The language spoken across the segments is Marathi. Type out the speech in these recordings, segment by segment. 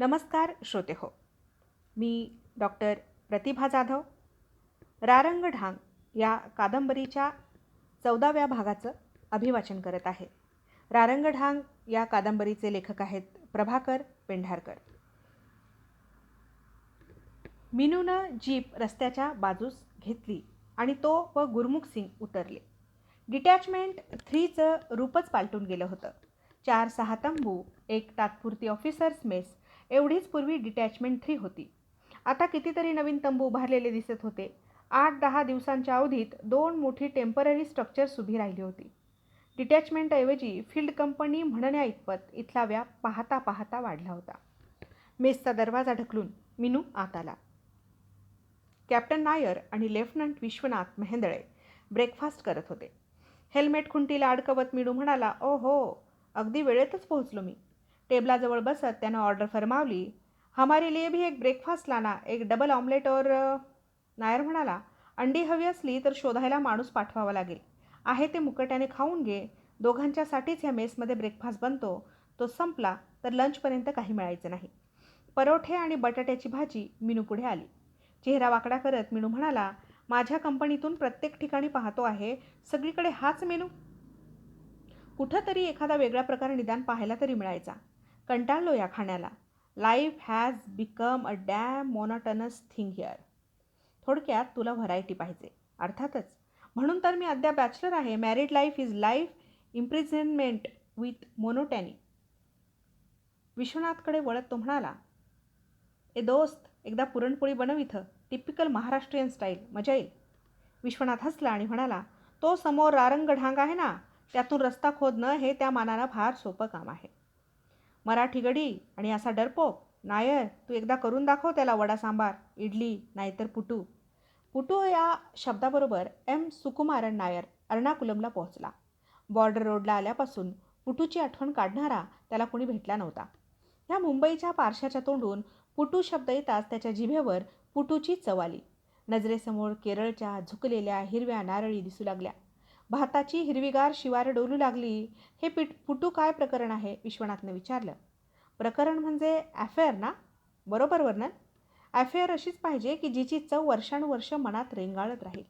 नमस्कार श्रोते हो. मी डॉक्टर प्रतिभा जाधव. रारंग ढांग या कादंबरीच्या चौदाव्या भागाचं अभिवाचन करत आहे. रारंग ढांग या कादंबरीचे लेखक आहेत प्रभाकर पेंढारकर. मिनूनं जीप रस्त्याच्या बाजूस घेतली आणि तो व गुरमुख सिंग उतरले. डिटॅचमेंट थ्रीचं रूपच पालटून गेलं होतं. चार सहा तंबू एक तात्पुरती ऑफिसर्स मेस एवढीच पूर्वी डिटॅचमेंट थ्री होती. आता कितीतरी नवीन तंबू उभारलेले दिसत होते. आठ दहा दिवसांच्या अवधीत दोन मोठी टेंपररी स्ट्रक्चर्स उभी राहिली होती. डिटॅचमेंटऐवजी फील्ड कंपनी म्हणण्या इतपत इथला व्याप पाहता पाहता वाढला होता. मेसचा दरवाजा ढकलून मिनू आत आला. कॅप्टन नायर आणि लेफ्टनंट विश्वनाथ मेहेंदळे ब्रेकफास्ट करत होते. हेल्मेट खुंटीला अडकवत मिनू म्हणाला ओ हो अगदी वेळेतच पोहोचलो मी. टेबलाजवळ बसत त्यानं ऑर्डर फरमावली. हमारे लिए भी एक ब्रेकफास्ट लाना. एक डबल ऑमलेट और नायर म्हणाला अंडी हवी असली तर शोधायला माणूस पाठवावा लागेल. आहे ते मुकट्याने खाऊन घे. दोघांच्यासाठीच ह्या मेसमध्ये ब्रेकफास्ट बनतो. तो संपला तर लंचपर्यंत काही मिळायचं नाही. परोठे आणि बटाट्याची भाजी मिनू पुढे आली. चेहरा वाकडा करत मिनू म्हणाला माझ्या कंपनीतून प्रत्येक ठिकाणी पाहतो आहे. सगळीकडे हाच मेनू? कुठंतरी एखादा वेगळा प्रकार निदान पाहायला तरी मिळायचा. कंटाळलो या खाण्याला. Life has become a damn monotonous thing here थोडक्यात तुला व्हरायटी पाहिजे. अर्थातच म्हणून तर मी अद्याप बॅचलर आहे. Married life is life imprisonment with monotony विश्वनाथकडे वळत तो म्हणाला ए दोस्त एकदा पुरणपोळी बनव इथं. टिपिकल महाराष्ट्रीयन स्टाईल मजा येईल. विश्वनाथ हसला आणि म्हणाला तो समोर रारंग ढांग आहे ना? त्यातून रस्ता खोदणं हे त्या मानानं फार सोपं काम आहे. मराठी गडी आणि असा डरपोक. नायर तू एकदा करून दाखव त्याला वडा सांबार इडली नाहीतर पुटू. पुटू या शब्दाबरोबर एम. सुकुमारन नायर अर्णाकुलमला पोहोचला. बॉर्डर रोडला आल्यापासून पुटूची आठवण काढणारा त्याला कोणी भेटला नव्हता. ह्या मुंबईच्या पारशाच्या तोंडून पुटू शब्द येताच त्याच्या जिभेवर पुटूची चव आली. नजरेसमोर केरळच्या झुकलेल्या हिरव्या नारळी दिसू लागल्या. भाताची हिरवीगार शिवार डोलू लागली. हे पिट पुटू काय प्रकरण आहे? विश्वनाथनं विचारलं. प्रकरण म्हणजे ॲफेअर ना? बरोबर वर्णन? ॲफेअर अशीच पाहिजे की जिची चव वर्षानुवर्ष मनात रेंगाळत राहील.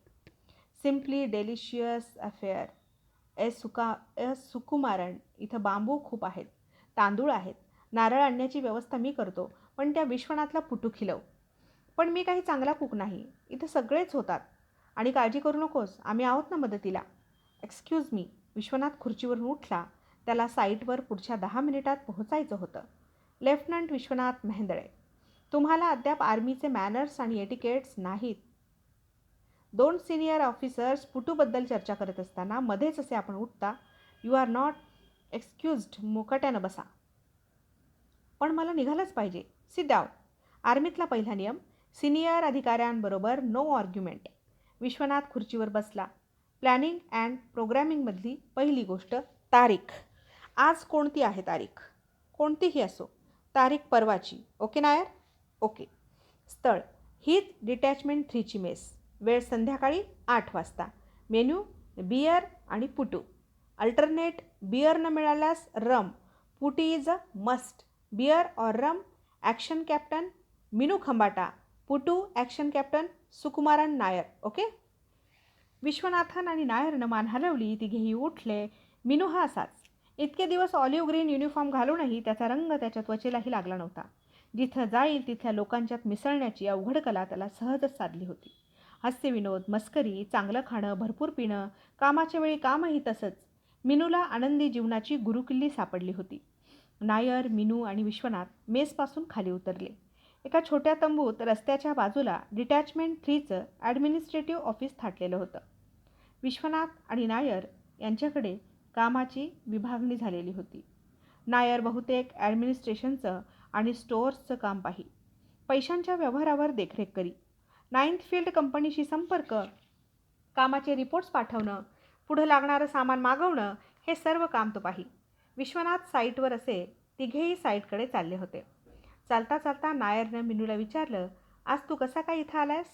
सिम्पली डेलिशियस अफेअर ए सुका ए सुकुमारण इथं बांबू खूप आहेत तांदूळ आहेत. नारळ आणण्याची व्यवस्था मी करतो पण त्या विश्वनाथला पुटू खिलव. पण मी काही चांगला कुक नाही. इथं सगळेच होतात. आणि काळजी करू नकोस. आम्ही आहोत ना मदतीला. एक्सक्यूज मी विश्वनाथ खुर्चीवरून उठला. त्याला साईटवर पुढच्या दहा मिनिटात पोहोचायचं होतं. लेफ्टनंट विश्वनाथ मेहंदळे तुम्हाला अद्याप आर्मीचे मॅनर्स आणि एटिकेट्स नाहीत. दोन सिनियर ऑफिसर्स पुटूबद्दल चर्चा करत असताना मध्येच असे आपण उठता यू आर नॉट एक्सक्युज्ड मोकट्यानं बसा. पण मला निघालंच पाहिजे. सिट डाऊन आर्मीतला पहिला नियम सिनियर अधिकाऱ्यांबरोबर नो आर्ग्युमेंट विश्वनाथ खुर्चीवर बसला. प्लॅनिंग अँड प्रोग्रॅमिंगमधली पहिली गोष्ट तारीख. आज कोणती आहे तारीख? कोणतीही असो तारीख परवाची. ओके नायर? ओके. स्थळ. हीच डिटॅचमेंट थ्रीची मेस. वेळ संध्याकाळी आठ वाजता. मेन्यू बियर आणि पुटू. अल्टरनेट बियर न मिळाल्यास rum. Puttu is a must. Beer or rum action captain Minoo Khambata. Puttu action captain Sukumaran Nair. Okay? Vishwanathan आणि नायरनं मान हलवली तिघेही उठले. मिनू हा असाच. इतके दिवस ऑलिव्ह ग्रीन युनिफॉर्म घालूनही त्याचा रंग त्याच्या त्वचेलाही लागला नव्हता. जिथं जाईल तिथल्या लोकांच्यात मिसळण्याची अवघड कला त्याला सहजच साधली होती. हास्यविनोद मस्करी चांगलं खाणं भरपूर पिणं कामाच्या वेळी कामही तसंच. मिनूला आनंदी जीवनाची गुरुकिल्ली सापडली होती. नायर मिनू आणि विश्वनाथ मेसपासून खाली उतरले. एका छोट्या तंबूत रस्त्याच्या बाजूला डिटॅचमेंट थ्रीचं ॲडमिनिस्ट्रेटिव्ह ऑफिस थाटलेलं होतं. विश्वनाथ आणि नायर यांच्याकडे कामाची विभागणी झालेली होती. नायर बहुतेक ॲडमिनिस्ट्रेशनचं आणि स्टोअर्सचं काम पाही. पैशांच्या व्यवहारावर देखरेख करी. नाईन्थ फील्ड कंपनीशी संपर्क कामाचे रिपोर्ट्स पाठवणं पुढं लागणारं सामान मागवणं हे सर्व काम तो पाही. विश्वनाथ साईटवर असे तिघेही साईटकडे चालले होते. चालता चालता नायरनं मिनूला विचारलं आज तू कसा काय इथं आलायस?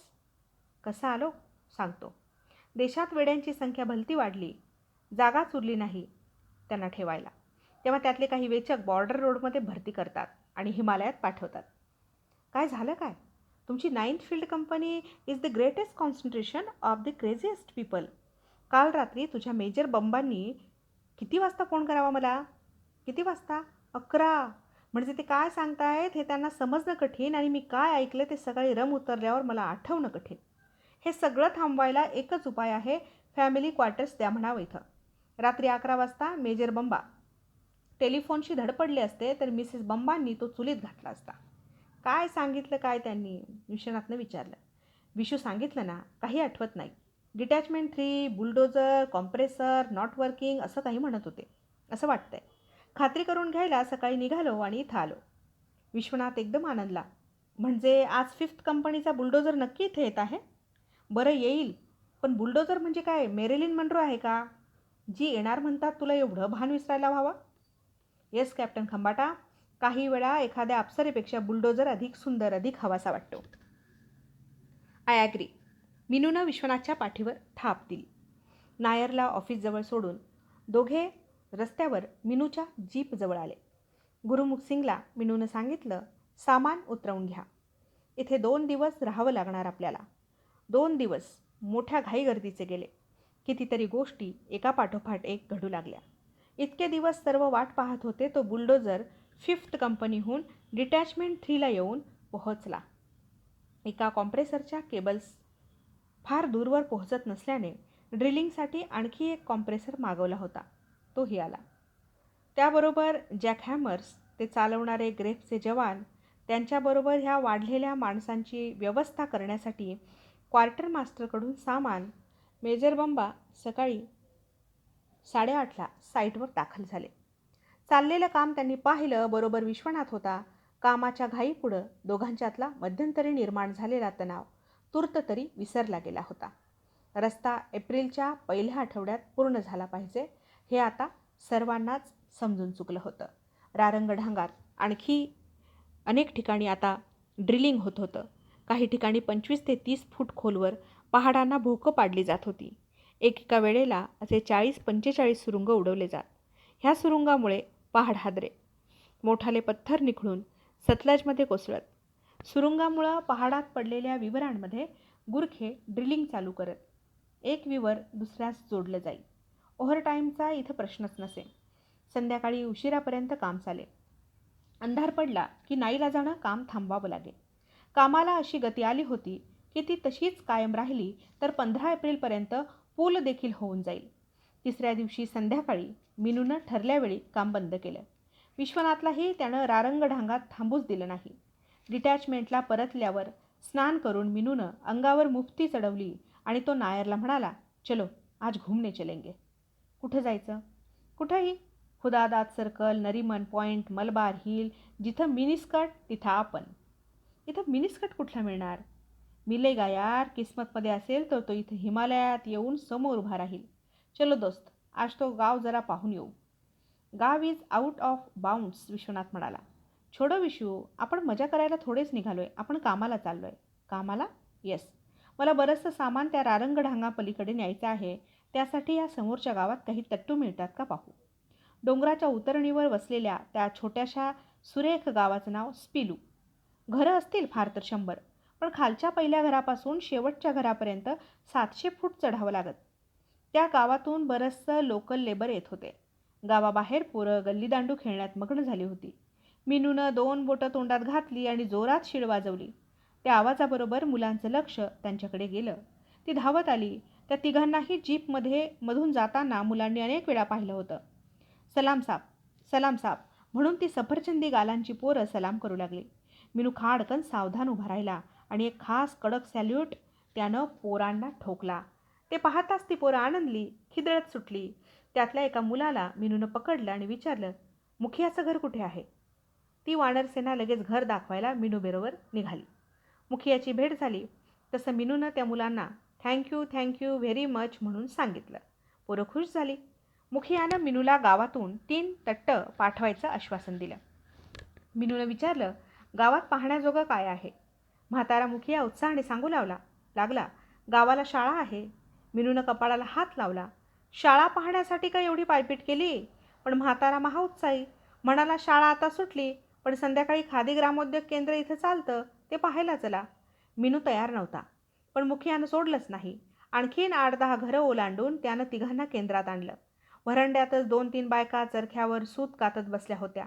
कसा आलो? सांगतो. देशात वेड्यांची संख्या भलती वाढली. जागाच उरली नाही. त्यांना ठेवायला. तेव्हा त्यातले काही वेचक बॉर्डर रोडमध्ये भरती करतात आणि हिमालयात पाठवतात. काय झालं काय? तुमची ninth field company is the greatest concentration of the craziest people. काल रात्री तुझ्या मेजर बंबांनी किती वाजता फोन करावा मला? किती वाजता? अकरा. म्हणजे ते काय सांगतायत हे त्यांना समजणं कठीण आणि मी काय ऐकलं ते सकाळी रम उतरल्यावर मला आठवणं कठीण. हे सगळं थांबवायला एकच उपाय आहे फॅमिली क्वार्टर्स द्या म्हणावं इथं. रात्री अकरा वाजता मेजर बंबा. टेलिफोनशी धडपडले असते तर मिसेस बंबांनी तो चुलीत घातला असता. काय सांगितलं काय त्यांनी? विश्वनाथनं विचारलं. विशू सांगितलं ना काही आठवत नाही. Detachment three bulldozer compressor not working असं काही म्हणत होते. असं वाटतंय. खात्री करून घ्यायला सकाळी निघालो आणि इथं आलो. विश्वनाथ एकदम आनंदला. म्हणजे आज फिफ्थ कंपनीचा बुलडोजर नक्की इथे येत आहे? बरं येईल. पण बुलडोजर म्हणजे काय? मेरेलिन मंड्रो आहे का? जी येणार म्हणतात तुला एवढं भान विसरायला व्हावं? Yes captain Khambata. काही वेळा एखाद्या अप्सरेपेक्षा बुलडोजर अधिक सुंदर अधिक हवासा वाटतो. I agree. मिनूनं विश्वनाथच्या पाठीवर थाप दिली. नायरला ऑफिसजवळ सोडून दोघे रस्त्यावर मिनूच्या जीपजवळ आले. गुरुमुख सिंगला मिनूनं सांगितलं सामान उतरवून घ्या. इथे दोन दिवस राहावं लागणार आपल्याला. दोन दिवस मोठ्या घाईगर्दीचे गेले. कितीतरी गोष्टी एका पाठोपाठ एक घडू लागल्या. इतके दिवस सर्व वाट पाहत होते तो बुलडोजर फिफ्थ कंपनीहून डिटॅचमेंट थ्रीला येऊन पोहोचला. एका कॉम्प्रेसरच्या केबल्स फार दूरवर पोहोचत नसल्याने ड्रिलिंगसाठी आणखी एक कॉम्प्रेसर मागवला होता. तोही आला. त्याबरोबर जॅक हॅमर्स ते चालवणारे ग्रेफचे जवान त्यांच्याबरोबर ह्या वाढलेल्या माणसांची व्यवस्था करण्यासाठी क्वार्टर मास्टरकडून सामान मेजर बंबा सकाळी साडेआठला साईटवर दाखल झाले. चाललेलं काम त्यांनी पाहिलं बरोबर विश्वनाथ होता. कामाच्या घाईपुढं दोघांच्यातला मध्यंतरी निर्माण झालेला तणाव तूर्त तरी विसरला गेला होता. रस्ता एप्रिलच्या पहिल्या आठवड्यात पूर्ण झाला पाहिजे हे आता सर्वांनाच समजून चुकलं होतं. रारंगढांगात आणखी अनेक ठिकाणी आता ड्रिलिंग होत होतं. काही ठिकाणी पंचवीस ते तीस फूट खोलवर पहाडांना भोकं पाडली जात होती. एकेका वेळेला असे चाळीस पंचेचाळीस सुरुंग उडवले जात. ह्या सुरुंगामुळे पहाड हादरे. मोठाले पत्थर निखळून सतलजमध्ये कोसळत. सुरुंगामुळं पहाडात पडलेल्या विवरांमध्ये गुरखे ड्रिलिंग चालू करत. एक विवर दुसऱ्यास जोडलं जाईल ओव्हरटाईमचा इथं प्रश्नच नसे. संध्याकाळी उशिरापर्यंत काम चाले. अंधार पडला की नाईला जाणं काम थांबवावं लागेल कामाला अशी गती आली होती की ती तशीच कायम राहिली तर पंधरा एप्रिलपर्यंत पूल देखील होऊन जाईल. तिसऱ्या दिवशी संध्याकाळी मिनूनं ठरल्यावेळी काम बंद केलं. विश्वनाथलाही त्यानं रारंगढांगात थांबूच दिलं नाही. डिटॅचमेंटला परतल्यावर स्नान करून मिनूनं अंगावर मुफ्ती चढवली आणि तो नायरला म्हणाला चलो आज घुमने चलेंगे. कुठं जायचं? कुठंही? Khudadad Circle Nariman Point Malabar Hill जिथं मिनिस्कट तिथं आपण. इथं मिनिस्कट कुठला मिळणार? मिलेगा यार किस्मतमध्ये असेल तर तो इथं हिमालयात येऊन समोर उभा राहील. चलो दोस्त आज तो गाव जरा पाहून येऊ. गाव is out of bounds Vishwanath म्हणाला. छोडो विशू आपण मजा करायला थोडेच निघालो आहे आपण कामाला चाललो आहे कामाला? येस मला बरंचसं सामान त्या रारंगढांगापलीकडे न्यायचं आहे. त्यासाठी या समोरच्या गावात काही तट्टू मिळतात का पाहू? डोंगराच्या उतरणीवर वसलेल्या त्या छोट्याशा सुरेख गावाचं नाव स्पिलू. घरं असतील फार तर शंभर पण खालच्या पहिल्या घरापासून शेवटच्या घरापर्यंत सातशे फूट चढावं लागत. त्या गावातून बरंचसं लोकल लेबर येत होते. गावाबाहेर पोरं गल्लीदांडू खेळण्यात मग्न झाली होती. मिनूनं दोन बोटं तोंडात घातली आणि जोरात शिड वाजवली. त्या आवाजाबरोबर मुलांचं लक्ष त्यांच्याकडे गेलं. ती धावत आली. त्या तिघांनाही जीपमध्ये मधून जाताना मुलांनी अनेक वेळा पाहिलं होतं. सलाम साप सलाम साप म्हणून ती सफरचंदी गालांची पोरं सलाम करू लागली. मिनू खाडकन सावधान उभा राहिला आणि एक खास कडक सॅल्यूट त्यानं पोरांना ठोकला. ते पाहताच ती पोरं आनंदली खिदळत सुटली. त्यातल्या एका मुलाला मिनूनं पकडलं आणि विचारलं मुखियाचं घर कुठे आहे? ती वानरसेना लगेच घर दाखवायला मिनूबरोबर निघाली. मुखियाची भेट झाली. तसं मिनूनं त्या मुलांना थँक्यू थँक्यू व्हेरी मच म्हणून सांगितलं. पोरं खुश झाली. मुखियानं मिनूला गावातून तीन तट्ट पाठवायचं आश्वासन दिलं. मिनूनं विचारलं गावात पाहण्याजोगं काय आहे? म्हातारा मुखिया उत्साहाने सांगू लावला. लागला गावाला शाळा आहे. मिनूनं कपाळाला हात लावला. शाळा पाहण्यासाठी का एवढी पायपीट केली? पण म्हातारा महाउत्साही म्हणाला शाळा आता सुटली पण संध्याकाळी खादी ग्रामोद्योग केंद्र इथं चालतं ते पाहायला चला. मिनू तयार नव्हता. पण मुखियानं सोडलंच नाही. आणखीन आठ दहा घरं ओलांडून त्यानं तिघांना केंद्रात आणलं. वरंड्यातच दोन तीन बायका चरख्यावर सूत कातत बसल्या होत्या.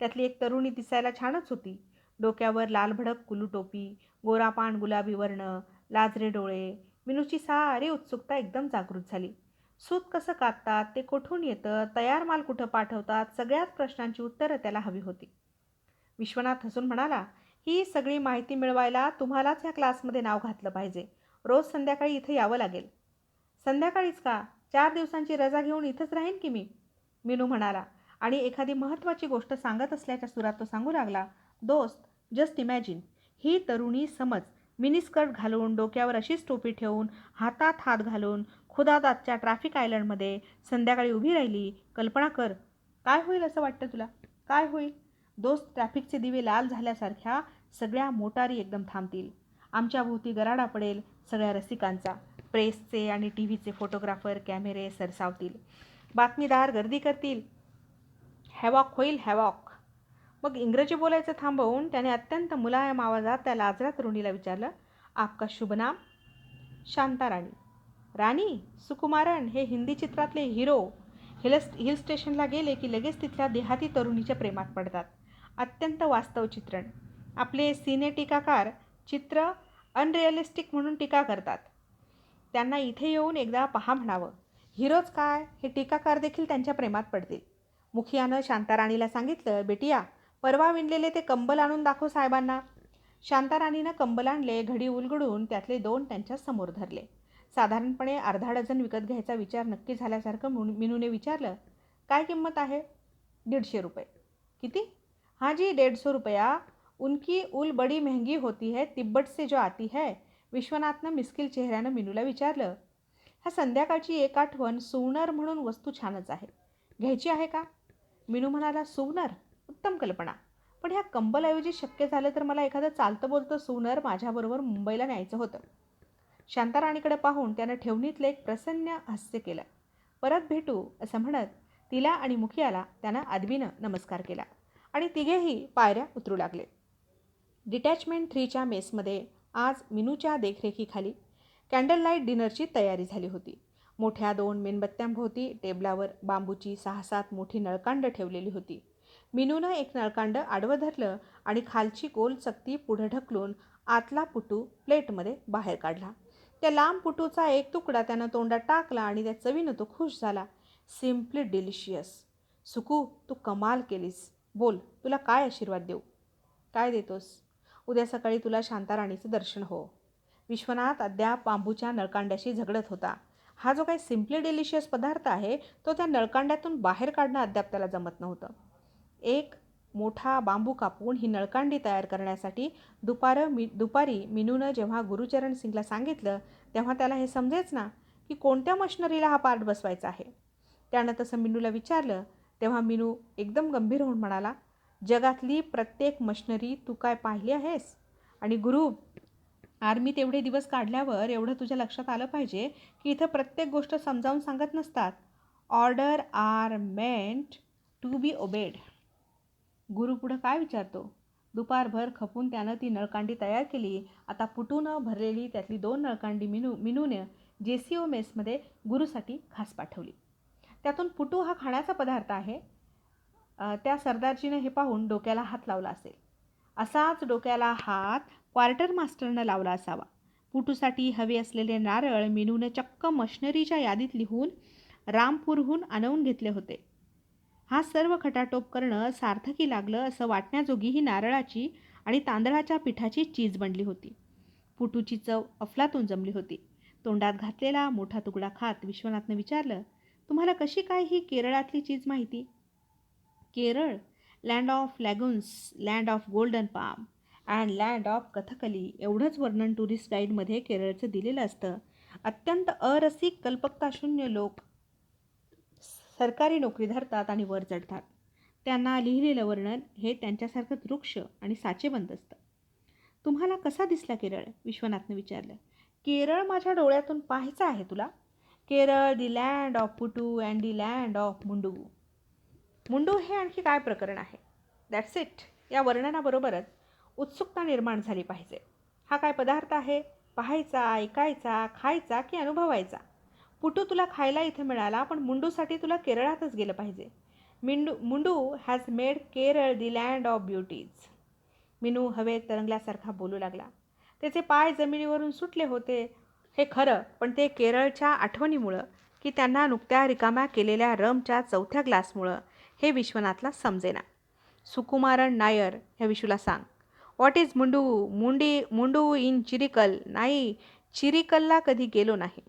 त्यातली एक तरुणी दिसायला छानच होती. डोक्यावर लालभडक कुलू टोपी गोरापान गुलाबी वर्ण लाजरे डोळे मिनूची सारी उत्सुकता एकदम जागृत झाली. सूत कसं कापतात ते कुठून येतं तयार माल कुठं पाठवतात सगळ्याच प्रश्नांची उत्तरं त्याला हवी होती. विश्वनाथ हसून म्हणाला ही सगळी माहिती मिळवायला तुम्हालाच ह्या क्लासमध्ये नाव घातलं पाहिजे. रोज संध्याकाळी इथं यावं लागेल. संध्याकाळीच का? चार दिवसांची रजा घेऊन इथंच राहीन की मी? मिनू म्हणाला. आणि एखादी महत्त्वाची गोष्ट सांगत असल्याच्या सुरात तो सांगू लागला दोस्त जस्ट इमॅजिन ही तरुणी समज मिनीस्कर्ट घालून डोक्यावर अशीच टोपी ठेवून हातात हात घालून खुदादातच्या ट्रॅफिक आयलंडमध्ये संध्याकाळी उभी राहिली. कल्पना कर. काय होईल असं वाटतं तुला? काय होईल? दोस्त ट्रॅफिकचे दिवे लाल झाल्यासारख्या सगळ्या मोटारी एकदम थांबतील. आमच्या भोवती गराडा पडेल सगळ्या रसिकांचा. प्रेसचे आणि टी व्हीचे फोटोग्राफर कॅमेरे सरसावतील. बातमीदार गर्दी करतील. हॅवॉक होईल हॅवॉक. मग इंग्रजी बोलायचं थांबवून त्याने अत्यंत मुलायम आवाजात त्या लाजरा तरुणीला विचारलं आपका शुभ नाम? शांता राणी. राणी? सुकुमारन? हे हिंदी चित्रातले हिरो. हिल हिल स्टेशनला गेले की लगेच तिथल्या देहाती तरुणीच्या प्रेमात पडतात. अत्यंत वास्तव चित्रण. आपले सिने टीकाकार चित्र अनरिअलिस्टिक म्हणून टीका करतात. त्यांना इथे येऊन एकदा पहा म्हणावं हिरोज काय? हे टीकाकार देखील त्यांच्या प्रेमात पडतील. मुखियानं शांताराणीला सांगितलं बेटिया परवा विणलेले ते कंबल आणून दाखव साहेबांना. शांताराणीनं कंबल आणले घडी उलगडून त्यातले दोन त्यांच्यासमोर धरले. साधारणपणे अर्धा डझन विकत घ्यायचा विचार नक्की झाल्यासारखं मिनूने विचारलं काय किंमत आहे? दीडशे रुपये. किती? हाँ जी डेढ़ सौ रुपया। उनकी उल बडी महंगी होती है तिब्बत से जो आती है। विश्वनाथनं मिस्किल चेहऱ्यानं मिनूला विचारलं ह्या संध्याकाळची एक आठवण सुवनर म्हणून वस्तू छानच आहे. घ्यायची आहे का? मिनू म्हणाला सुवनर? उत्तम कल्पना. पण ह्या कंबलऐवजी शक्य झालं तर मला एखादं चालतं बोलतं सुवनर माझ्याबरोबर मुंबईला न्यायचं होतं. शांताराणीकडे पाहून त्यानं ठेवणीतलं एक प्रसन्न हास्य केलं. परत भेटू असं म्हणत तिला आणि मुखियाला त्यानं आदबीनं नमस्कार केला. आणि तिघेही पायऱ्या उतरू लागले. डिटॅचमेंट थ्रीच्या मेसमध्ये आज मिनूच्या देखरेखीखाली कॅन्डल लाइट डिनरची तयारी झाली होती. मोठ्या दोन मेणबत्त्यांभोवती टेबलावर बांबूची सहा सात मोठी नळकांड ठेवलेली होती. मिनूनं एक नळकांड आडवं धरलं आणि खालची गोल चकती पुढं ढकलून आतला पुटू प्लेटमध्ये बाहेर काढला. त्या लांब पुटूचा एक तुकडा त्यानं तोंडात टाकला आणि त्या चवीनं तो खुश झाला. सिम्पली डिलिशियस सुकू तू कमाल केलीस. बोल तुला काय आशीर्वाद देऊ? काय देतोस? उद्या सकाळी तुला शांताराणीचं दर्शन हो. विश्वनाथ अद्याप बांबूच्या नळकांड्याशी झगडत होता. हा जो काही सिम्पली डिलिशियस पदार्थ आहे तो त्या नळकांड्यातून बाहेर काढणं अद्याप त्याला जमत नव्हतं. एक मोठा बांबू कापून ही नळकांडी तयार करण्यासाठी दुपारं मी दुपारी मिनूनं जेव्हा गुरुचरण सिंगला सांगितलं तेव्हा त्याला हे समजेच ना की कोणत्या मशनरीला हा पार्ट बसवायचा आहे? त्यानं तसं मिनूला विचारलं तेव्हा मिनू एकदम गंभीर होऊन म्हणाला जगातली प्रत्येक मशनरी तू काय पाहिली आहेस? आणि गुरु आर्मीत एवढे दिवस काढल्यावर एवढं तुझ्या लक्षात आलं पाहिजे की इथं प्रत्येक गोष्ट समजावून सांगत नसतात. Order are meant to be obeyed. गुरु पुढं काय विचारतो? दुपारभर खपून त्यानं ती नळकांडी तयार केली. आता पुटून भरलेली त्यातली दोन नळकांडी मिनू मिनूने जे सी ओ मेसमध्ये गुरुसाठी खास पाठवली. त्यातून पुटू हा खाण्याचा पदार्थ आहे. त्या सरदारजीने हे पाहून डोक्याला हात लावला असेल. असाच डोक्याला हात क्वार्टर मास्टरनं लावला असावा. पुटूसाठी हवे असलेले नारळ मेनूनं चक्क मशनरीच्या यादीत लिहून रामपूरहून आणवून घेतले होते. हा सर्व खटाटोप करणं सार्थकी लागलं असं वाटण्याजोगी ही नारळाची आणि तांदळाच्या पिठाची चीज बनली होती. पुटूची चव अफलातून जमली होती. तोंडात घातलेला मोठा तुकडा खात विश्वनाथनं विचारलं तुम्हाला कशी काय ही केरळातली चीज माहिती? Kerala land of lagoons land of golden palm and land of Kathakali एवढंच वर्णन टुरिस्ट गाईडमध्ये केरळचं दिलेलं असतं. अत्यंत अरसिक कल्पकताशून्य लोक सरकारी नोकरी धरतात आणि वर चढतात. त्यांना लिहिलेलं वर्णन हे त्यांच्यासारखं वृक्ष आणि साचेबंद असतं. तुम्हाला कसा दिसला केरळ? विश्वनाथनं विचारलं. केरळ माझ्या डोळ्यातून पाहायचं आहे तुला? Kerala the land of puttu and the land of mundu. Mundu हे आणखी काय प्रकरण आहे? दॅट्स इट या वर्णनाबरोबरच उत्सुकता निर्माण झाली पाहिजे. हा काय पदार्थ आहे? पाहायचा ऐकायचा खायचा की अनुभवायचा? पुटू तुला खायला इथे मिळाला पण मुंडूसाठी तुला केरळातच गेलं पाहिजे. मिंडू mundu has made Kerala the land of beauties Minoo हवेत तरंगल्यासारखा बोलू लागला. त्याचे पाय जमिनीवरून सुटले होते हे खरं पण ते केरळच्या आठवणीमुळं की त्यांना नुकत्या रिकाम्या केलेल्या रमच्या चौथ्या ग्लासमुळं हे विश्वनाथला समजेना. सुकुमारन नायर ह्या विशूला सांग. व्हॉट इज मुंडू मुंडी मुंडू इन चिरिकल? नाही चिरिकलला कधी गेलो नाही.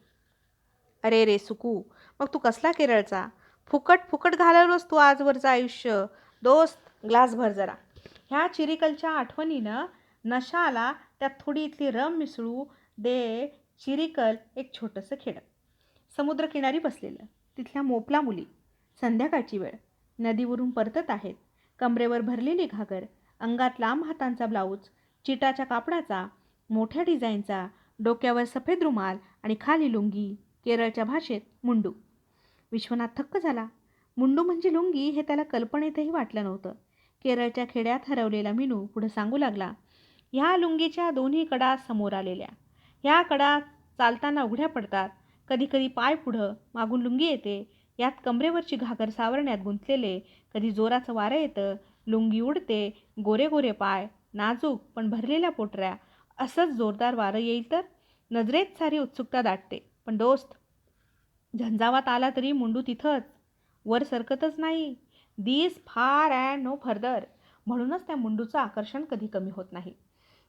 अरे रे सुकू मग तू कसला केरळचा? फुकट फुकट घालवलोस तू आजवरचं आयुष्य. दोस्त ग्लास भर जरा. ह्या चिरिकलच्या आठवणीनं नशाला त्यात थोडी इथली रम मिसळू दे चिरिकल एक छोटंसं खेडं. समुद्रकिनारी बसलेलं. तिथल्या मोपला मुली. संध्याकाळची वेळ. नदीवरून परतत आहेत. कमरेवर भरलेली घागर. अंगात लांब हातांचा ब्लाऊज. चिटाच्या कापडाचा. मोठ्या डिझाईनचा. डोक्यावर सफेद रुमाल आणि खाली लुंगी. केरळच्या भाषेत मुंडू. विश्वनाथ थक्क झाला. मुंडू म्हणजे लुंगी हे त्याला कल्पनेतही वाटलं नव्हतं. केरळच्या खेड्यात हरवलेला मिनू पुढं सांगू लागला. ह्या लुंगीच्या दोन्ही कडा समोर आलेल्या. ह्या कडा चालताना उघड्या पडतात. कधीकधी पाय पुढं मागून लुंगी येते. यात कमरेवरची घागर सावरण्यात गुंतलेले. कधी जोराचं वारं येतं. लुंगी उडते. गोरे गोरे पाय. नाजूक पण भरलेल्या पोटऱ्या. असंच जोरदार वारं येईल तर? नजरेत सारी उत्सुकता दाटते. पण दोस्त झंझावात आला तरी मुंडू तिथंच. वर सरकतच नाही. This far and no further म्हणूनच त्या मुंडूचं आकर्षण कधी कमी होत नाही.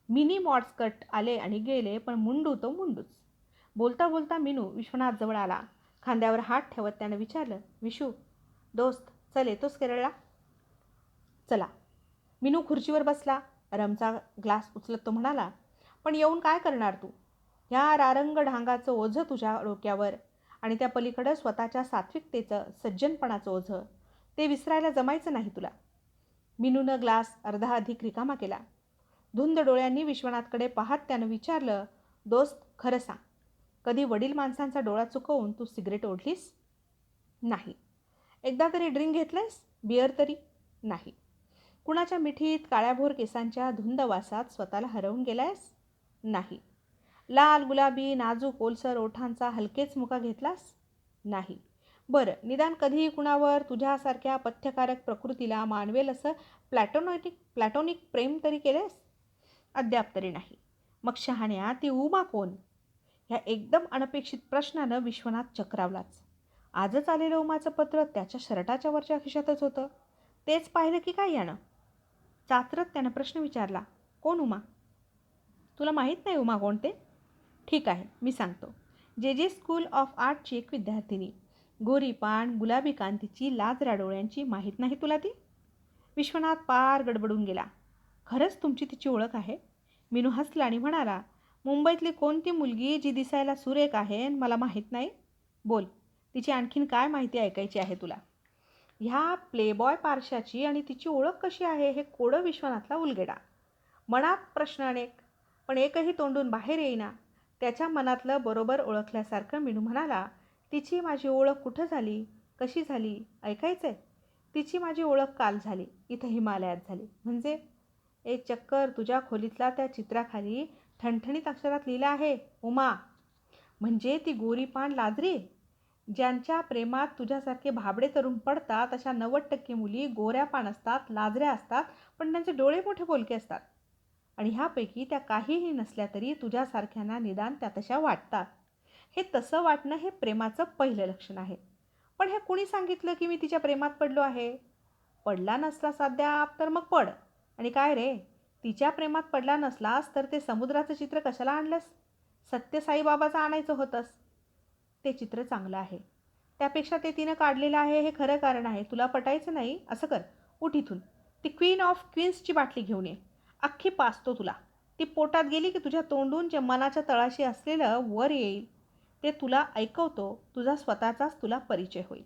मिनी मॉडस्कट आले आणि गेले पण मुंडू तो मुंडूच. बोलता बोलता मिनू विश्वनाथ जवळ आला. खांद्यावर हात ठेवत त्यानं विचारलं विशू दोस्त चल येतोस केरळला? चला. मिनू खुर्चीवर बसला. रमचा ग्लास उचलत तो म्हणाला पण येऊन काय करणार तू? ह्या रारंग ढांगाचं ओझं तुझ्या डोक्यावर आणि त्या पलीकडं स्वतःच्या सात्विकतेचं सज्जनपणाचं ओझं. ते विसरायला जमायचं नाही तुला. मिनूनं ग्लास अर्धा अधिक रिकामा केला. धुंद डोळ्यांनी विश्वनाथकडे पाहत त्यानं विचारलं दोस्त खरं सांग कधी वडील माणसांचा डोळा चुकवून तू सिगरेट ओढलीस? नाही. एकदा तरी ड्रिंक घेतलंयस? बिअर तरी? नाही. कुणाच्या मिठीत काळ्याभोर केसांच्या धुंद वासात स्वतःला हरवून गेलायस? नाही. लाल गुलाबी नाजूक ओलसर ओठांचा हलकेच मुका घेतलास? नाही. बरं निदान कधी कुणावर तुझ्यासारख्या पथ्यकारक प्रकृतीला मानवेल असं प्लॅटोनॉटिक प्लॅटोनिक प्रेम तरी केलेस अद्याप तरी नाही. मग शहाण्या ती उमा कोण? ह्या एकदम अनपेक्षित प्रश्नानं विश्वनाथ चक्रावलाच. आजच आलेलं उमाचं पत्र त्याच्या शर्टाच्या वरच्या खिशातच होतं. तेच पाहिलं की काय यानं? चाचरत त्यानं प्रश्न विचारला कोण उमा? तुला माहीत नाही उमा कोणते ठीक आहे मी सांगतो. जे जे स्कूल ऑफ आर्टची एक विद्यार्थिनी गोरी पान गुलाबी कांतीची लाजरा डोळ्यांची माहीत नाही तुला ती? विश्वनाथ पार गडबडून गेला. खरंच तुमची तिची ओळख आहे? मिनू हसला आणि म्हणाला मुंबईतली कोणती मुलगी जी दिसायला सुरेख आहे मला माहीत नाही? बोल. तिची आणखीन काय माहिती ऐकायची आहे तुला? ह्या प्लेबॉय पारशाची आणि तिची ओळख कशी आहे हे कोडं विश्वनाथला उलगेडा. मनात प्रश्न अनेक पण एकही तोंडून बाहेर येईना. त्याच्या मनातलं बरोबर ओळखल्यासारखं मिनू म्हणाला तिची माझी ओळख कुठं झाली? कशी झाली? ऐकायचं आहे तिची माझी ओळख काल झाली इथं हिमालयात झाली. म्हणजे? एक चक्कर तुझ्या खोलीतला त्या चित्राखाली ठणठणीत अक्षरात लिहिलं आहे उमा. म्हणजे ती गोरी पान लाजरी? ज्यांच्या प्रेमात तुझ्यासारखे भाबडे तरुण पडतात अशा नव्वद टक्के मुली गोऱ्या पान असतात लाजऱ्या असतात पण त्यांचे डोळे मोठे बोलके असतात. आणि ह्यापैकी त्या काहीही नसल्या तरी तुझ्यासारख्यांना निदान त्या तशा वाटतात. हे तसं वाटणं हे प्रेमाचं पहिलं लक्षण आहे. पण हे कुणी सांगितलं की मी तिच्या प्रेमात पडलो आहे? पडला नसला साध्या तर मग पड. आणि काय रे? तिच्या प्रेमात पडला नसलास तर ते समुद्राचं चित्र कशाला आणलंस? सत्य साईबाबाचं आणायचं होतंस. ते चित्र चांगलं आहे. त्यापेक्षा ते तिनं काढलेलं आहे हे खरं कारण आहे. तुला पटायचं नाही? असं कर. उठ इथून. ती क्वीन ऑफ क्वीन्सची बाटली घेऊन ये. अख्खी पाचतो तुला. ती पोटात गेली की तुझ्या तोंडून जे मनाच्या तळाशी असलेलं वर येईल ते तुला ऐकवतो. तुझा स्वतःचाच तुला परिचय होईल.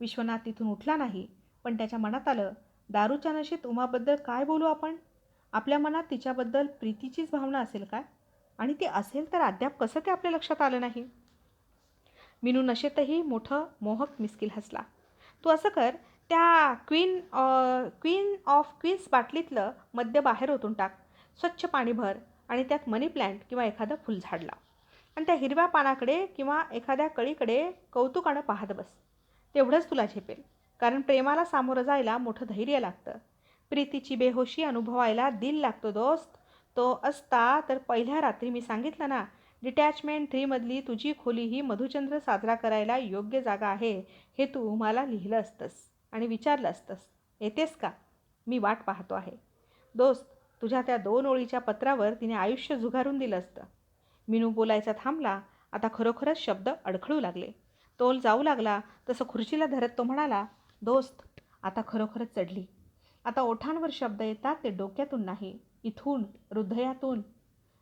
विश्वनाथ तिथून उठला नाही पण त्याच्या मनात आलं दारूच्या नशेत उमाबद्दल काय बोलू आपण? आपल्या मनात तिच्याबद्दल प्रीतीचीच भावना असेल काय? आणि ती असेल तर अद्याप कसं ते आपल्या लक्षात आलं नाही? मिनू नशेतही मोठं मोहक मिस्किल हसला. तू असं कर त्या क्वीन क्वीन ऑफ क्वीन्स बाटलीतलं मद्य बाहेर ओतून टाक. स्वच्छ पाणी भर आणि त्यात मनी प्लॅन्ट किंवा एखादं फुलझाड लाव. आणि त्या हिरव्या पानाकडे किंवा एखाद्या कळीकडे कौतुकानं पाहत बस. तेवढंच तुला झेपेल. कारण प्रेमाला सामोरं जायला मोठं धैर्य लागतं. प्रीतीची बेहोशी अनुभवायला दिल लागतो दोस्त. तो असता तर पहिल्या रात्री मी सांगितलं ना डिटॅचमेंट थ्रीमधली तुझी खोली ही मधुचंद्र साजरा करायला योग्य जागा आहे हे तू मला लिहिलं असतंस आणि विचारलं असतंस. येतेस का? मी वाट पाहतो आहे. दोस्त तुझ्या त्या दोन ओळीच्या पत्रावर तिने आयुष्य झुगारून दिलं असतं. मिनू बोलायचा थांबला आता खरोखरच शब्द अडखळू लागले. तोल जाऊ लागला तसं खुर्चीला धरत तो म्हणाला दोस्त आता खरोखरच चढली. आता ओठांवर शब्द येतात ते डोक्यातून नाही इथून हृदयातून.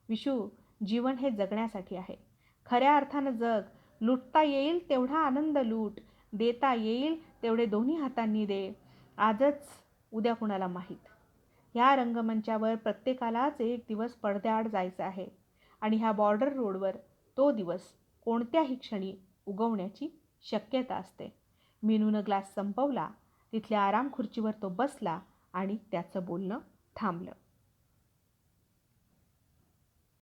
विशू जीवन हे जगण्यासाठी आहे. खऱ्या अर्थानं जग लुटता येईल तेवढा आनंद लूट देता येईल तेवढे दोन्ही हातांनी दे आजच उद्या कुणाला माहीत? ह्या रंगमंचावर प्रत्येकालाच एक दिवस पडद्याआड जायचं आहे आणि ह्या बॉर्डर रोडवर तो दिवस कोणत्याही क्षणी उगवण्याची शक्यता असते. मेनूनं ग्लास संपवला तिथल्या आराम खुर्चीवर तो बसला आणि त्याचं बोलणं थांबलं.